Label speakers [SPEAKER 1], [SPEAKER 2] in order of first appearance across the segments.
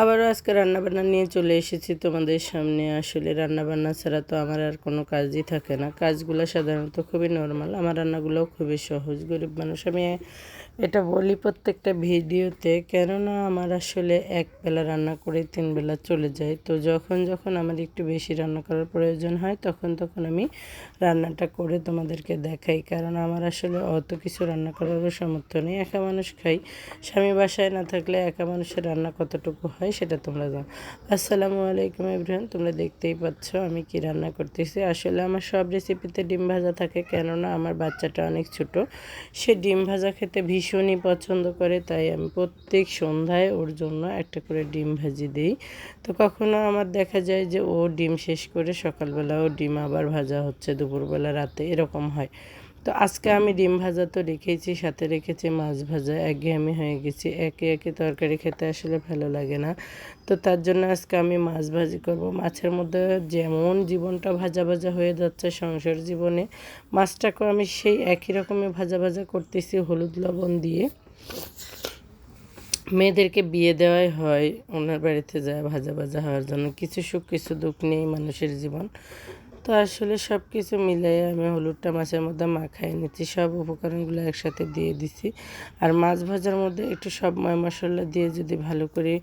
[SPEAKER 1] আবারও আজকে রান্নাবান্না নিয়ে চলে এসেছি তোমাদের সামনে। আসলে রান্নাবান্না ছাড়া তো আমার আর কোনো কাজই থাকে না। কাজগুলো সাধারণত খুবই নর্মাল আমার রান্নাগুলোও খুবই সহজ। গরিব মানুষ, আমি এটা বলি প্রত্যেকটা ভিডিওতে, কেননা আমার আসলে এক বেলা রান্না করে তিন বেলা চলে যায়। তো যখন যখন আমার একটু বেশি রান্না করার প্রয়োজন হয়, তখন তখন আমি রান্নাটা করে তোমাদেরকে দেখাই। কারণ আমার আসলে অত কিছু রান্না করারও সামর্থ্য নেই। একা মানুষ খাই, স্বামী বাসায় না থাকলে একা মানুষের রান্না কতটুকু হয় সেটা তোমরা জানো। আসসালামু আলাইকুম ইব্রাহিম তোমরা দেখতেই পাচ্ছ আমি কি রান্না করতেছি। আসলে আমার সব রেসিপিতে ডিম ভাজা থাকে, কেননা আমার বাচ্চাটা অনেক ছোট। সে ডিম ভাজা খেতে ভীষণই পছন্দ করে, তাই আমি প্রত্যেক সন্ধ্যায় ওর জন্য একটা করে ডিম ভাজি দিই। তো কখনো আমার দেখা যায় যে ও ডিম শেষ করে সকালবেলা ও ডিম আবার ভাজা হচ্ছে, দুপুরবেলা রাতে, এরকম হয়। তো আজকে আমি ডিম ভাজা তো রেখেছি, সাথে রেখেছি মাছ ভাজা। একঘেয়েমি হয়ে গেছি। একে একে তরকারি খেতে আসলে ভালো লাগে না। তো তার জন্য আজকে আমি মাছ ভাজি করব। মাছের মধ্যে যেমন জীবনটা ভাজা ভাজা হয়ে যাচ্ছে সংসার জীবনে, মাছটাকেও আমি সেই একই রকমের ভাজা ভাজা করতেছি হলুদ লবণ দিয়ে। মেয়েদেরকে বিয়ে দেওয়াই হয়, ওনার বাড়িতে যায় ভাজা ভাজা হওয়ার জন্য। কিছু সুখ, কিছু দুঃখ নেই মানুষের জীবন। তো আসলে সব কিছু মিলাই আমি হলুদটা মাছের মধ্যে মাখাই নিচ্ছি। সব উপকরণগুলো একসাথে দিয়ে দিছি আর মাছ ভাজার মধ্যে একটু সব ময় মশলা দিয়ে যদি ভালো করে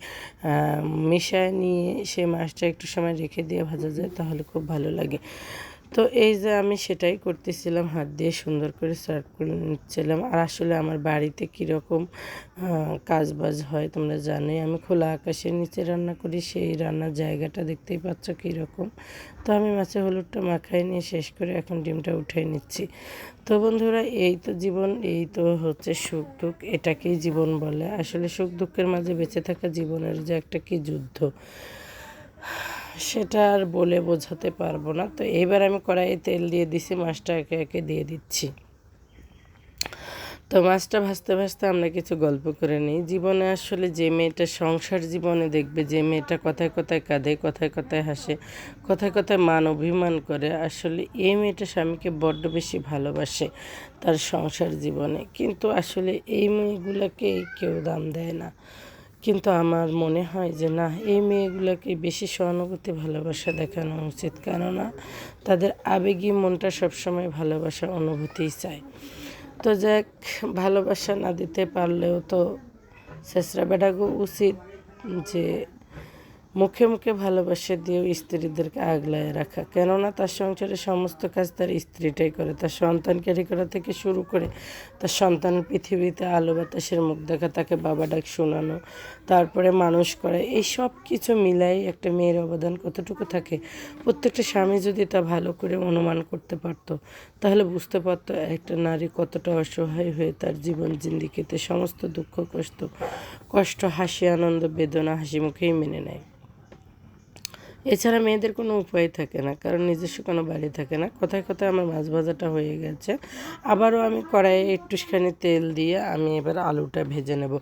[SPEAKER 1] মিশায় নিয়ে সে মাছটা একটু সময় রেখে দিয়ে ভাজা যায়, তাহলে খুব ভালো লাগে। তো এই যে আমি সেটাই করতেছিলাম, হাত দিয়ে সুন্দর করে সার্ভ করে নিচ্ছিলাম। আর আসলে আমার বাড়িতে কীরকম কাজ বাজ হয় তোমরা জানোই। আমি খোলা আকাশের নিচে রান্না করি, সেই রান্নার জায়গাটা দেখতেই পাচ্ছ কীরকম। তো আমি মাছে হলুদটা মাখাই নিয়ে শেষ করে এখন ডিমটা উঠে নিচ্ছি। তো বন্ধুরা, এই তো জীবন, এই তো হচ্ছে সুখ দুঃখ, এটাকেই জীবন বলে। আসলে সুখ দুঃখের মাঝে বেঁচে থাকা জীবনের যে একটা কি যুদ্ধ। সেটা আর বলে বোঝাতে পারব না। তো এবার আমি কড়াইয়ে তেল দিয়ে দিছি, মাছটা একে একে দিয়ে দিচ্ছি। তো মাছটা ভাজতে ভাজতে আমরা কিছু গল্প করে নিই। জীবনে আসলে যে মেয়েটা সংসার জীবনে দেখবে, যে মেয়েটা কথায় কথায় কাঁদে, কথায় কথায় হাসে, কথায় কথায় মান অভিমান করে, আসলে এই মেয়েটা স্বামীকে বড্ড বেশি ভালোবাসে তার সংসার জীবনে। কিন্তু আসলে এই মেয়েগুলোকে কেউ দাম দেয় না। কিন্তু আমার মনে হয় যে না, এই মেয়েগুলোকে বেশি সহানুভূতি, ভালোবাসা দেখানো উচিত। কেননা তাদের আবেগী মনটা সবসময় ভালোবাসা অনুভূতিই চায়। তো যাক, ভালোবাসা না দিতে পারলেও তো শেষরা বেড়াগো উচিত যে মুখে মুখে ভালোবাসা দিয়েও স্ত্রীদেরকে আগলায় রাখা। কেননা তার সংসারে সমস্ত কাজ তার স্ত্রীটাই করে। তার সন্তান ক্যারি করা থেকে শুরু করে তার সন্তান পৃথিবীতে আলো বাতাসের মুখ দেখা, তাকে বাবা ডাক শোনানো, তারপরে মানুষ করা, এই সব কিছু মিলাই একটা মেয়ের অবদান কতটুকু থাকে? প্রত্যেকটা স্বামী যদি তা ভালো করে অনুমান করতে পারত, তাহলে বুঝতে পারতো একটা নারী কতটা অসহায় হয়ে তার জীবন জিন্দিগিতে সমস্ত দুঃখ, কষ্ট কষ্ট, হাসি, আনন্দ, বেদনা হাসি মুখেই মেনে নেয়। এছাড়া মেয়েদের কোনো উপায় থাকে না, কারণ নিজস্ব কোনো বাড়ি থাকে না। কোথায় কোথায় আমার মাছ ভাজাটা হয়ে গেছে। আবারও আমি কড়াইয়ে একটুখানি তেল দিয়ে আমি এবার আলুটা ভেজে নেব।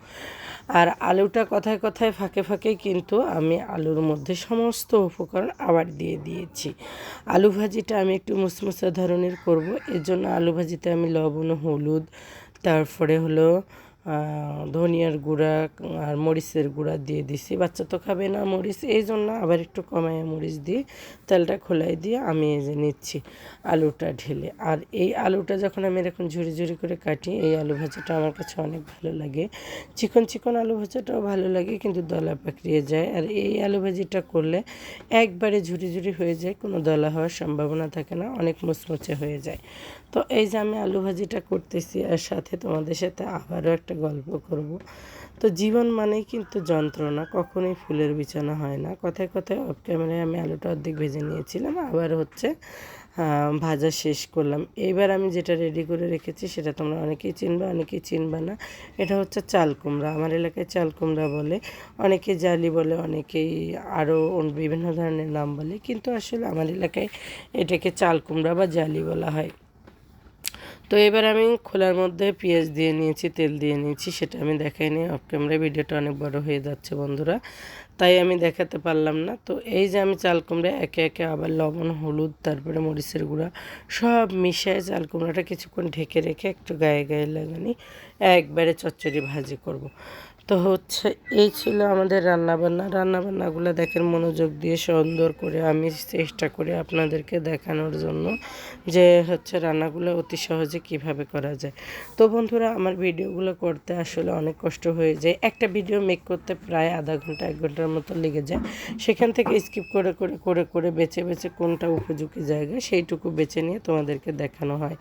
[SPEAKER 1] আর আলুটা কথায় কথায় ফাঁকে ফাঁকে কিন্তু আমি আলুর মধ্যে সমস্ত উপকরণ আবার দিয়ে দিয়েছি। আলু ভাজিটা আমি একটু মুসমুসা ধরনের করব। এর জন্য আলু ভাজিতে আমি লবণ, হলুদ, তারপরে হলো ধনিয়ার গুঁড়া আর মরিচের গুঁড়া দিয়ে দিছি। বাচ্চা তো খাবে না মরিচ, এই জন্য আবার একটু কমায় মরিচ দিয়ে তেলটা খোলাই দিয়ে আমি এই যে নিচ্ছি আলুটা ঢেলে। আর এই আলুটা যখন আমি এরকম ঝুড়ি ঝুড়ি করে কাটি, এই আলু ভাজাটা আমার কাছে অনেক ভালো লাগে। চিকন চিকন আলু ভাজাটাও ভালো লাগে, কিন্তু দলা পাকড়িয়ে যায়। আর এই আলু ভাজিটা করলে একবারে ঝুড়ি ঝুড়ি হয়ে যায়, কোনো দলা হওয়ার সম্ভাবনা থাকে না, অনেক মুচমুচে হয়ে যায়। তো এই যে আমি আলু ভাজিটা করতেছি, আর সাথে তোমাদের সাথে আবারও একটা গল্প করব। তো জীবন মানেই কিন্তু যন্ত্রণা, কখনোই ফুলের বিছানা হয় না। কথায় কথায় অফ ক্যামেরায় আমি আলুটা অর্ধেক ভেজে নিয়েছিলাম, আবার হচ্ছে ভাজা শেষ করলাম। এইবার আমি যেটা রেডি করে রেখেছি সেটা তোমরা অনেকেই চিনবা অনেকেই চিনবা না। এটা হচ্ছে চাল কুমড়া। আমার এলাকায় চাল কুমড়া বলে, অনেকে জালি বলে, অনেকেই আরও বিভিন্ন ধরনের নাম বলে। কিন্তু আসলে আমার এলাকায় এটাকে চাল কুমড়া বা জালি বলা হয়। তো এবার আমি খোলার মধ্যে পেঁয়াজ দিয়ে নিয়েছি, তেল দিয়ে নিয়েছি, সেটা আমি দেখাই নিই অফ ক্যামেরায় ভিডিওটা অনেক বড় হয়ে যাচ্ছে বন্ধুরা তাই আমি দেখাতে পারলাম না তো এই যে আমি চাল কুমড়া, একে একে আবার লবণ, হলুদ, তারপরে মরিচের গুঁড়া, সব মিশিয়ে চাল কুমড়াটা কিছুক্ষণ ঢেকে রেখে একটু গায়ে গায়ে লাগানি, একবারে চচ্চড়ি ভাজি করব। তো হচ্ছে এই ছিল আমাদের রান্নাবান্না। রান্নাবান্নাগুলো দেখেন মনোযোগ দিয়ে সুন্দর করে আমি চেষ্টা করি আপনাদেরকে দেখানোর জন্য যে হচ্ছে রান্নাগুলো অতি সহজে কীভাবে করা যায়। তো বন্ধুরা, আমার ভিডিওগুলো করতে আসলে অনেক কষ্ট হয়ে যায়। একটা ভিডিও মেক করতে প্রায় আধা ঘণ্টা, এক ঘণ্টার মতো লেগে যায়। সেখান থেকে স্কিপ করে করে করে করে বেছে বেছে কোনটা উপযোগী জায়গা সেইটুকু বেছে নিয়ে তোমাদেরকে দেখানো হয়।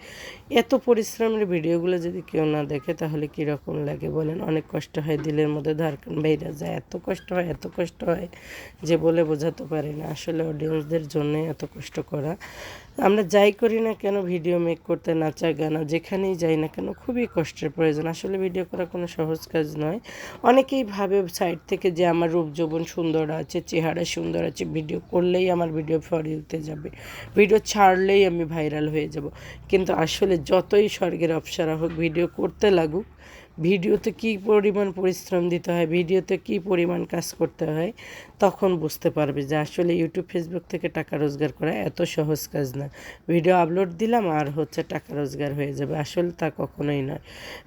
[SPEAKER 1] এত পরিশ্রমের ভিডিওগুলো যদি কেউ না দেখে তাহলে কীরকম লাগে বলেন? অনেক কষ্ট হয় দিলের মধ্যে ধারকান বাইরে যায়, এত কষ্ট হয়, এত কষ্ট হয় যে বলে বোঝাতে পারি না। আসলে অডিয়েন্সদের জন্য এত কষ্ট করা। আমরা যাই করি না কেন ভিডিও মেক করতে, নাচা, গানা, যেখানেই যাই না কেন, খুবই কষ্টের প্রয়োজন। আসলে ভিডিও করা কোনো সহজ কাজ নয়। অনেকেই ভাবে সাইড থেকে যে আমার রূপ যৌবন সুন্দর আছে, চেহারা সুন্দর আছে ভিডিও করলেই আমার ভিডিও ফরিতে যাবে। ভিডিও ছাড়লেই আমি ভাইরাল হয়ে যাব। কিন্তু আসলে যতই স্বর্গের অপসারা হোক ভিডিও করতে লাগুক ভিডিওতে কী পরিমাণ পরিশ্রম দিতে হয়, ভিডিওতে কী পরিমাণ কাজ করতে হয়, তখন বুঝতে পারবে যে আসলে ইউটিউব ফেসবুক থেকে টাকা রোজগার করা এত সহজ কাজ না। ভিডিও আপলোড দিলাম আর হচ্ছে টাকা রোজগার হয়ে যাবে। আসলে তা কখনোই নয়।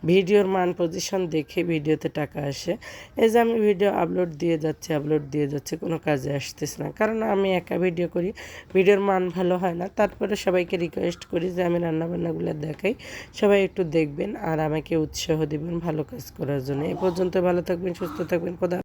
[SPEAKER 1] ভিডিওর মান পজিশন দেখে ভিডিওতে টাকা আসে। এই যে আমি ভিডিও আপলোড দিয়ে যাচ্ছি আপলোড দিয়ে যাচ্ছে, কোনো কাজে আসতেছে না। কারণ আমি একা ভিডিও করি, ভিডিওর মান ভালো হয় না। তারপরে সবাইকে রিকোয়েস্ট করি যে আমি রান্নাবান্নাগুলো দেখাই। সবাই একটু দেখবেন আর আমাকে উৎসাহ দিবেন। ভালো কাজ করার জন্য। এ পর্যন্ত ভালো থাকবেন সুস্থ থাকবেন কোথা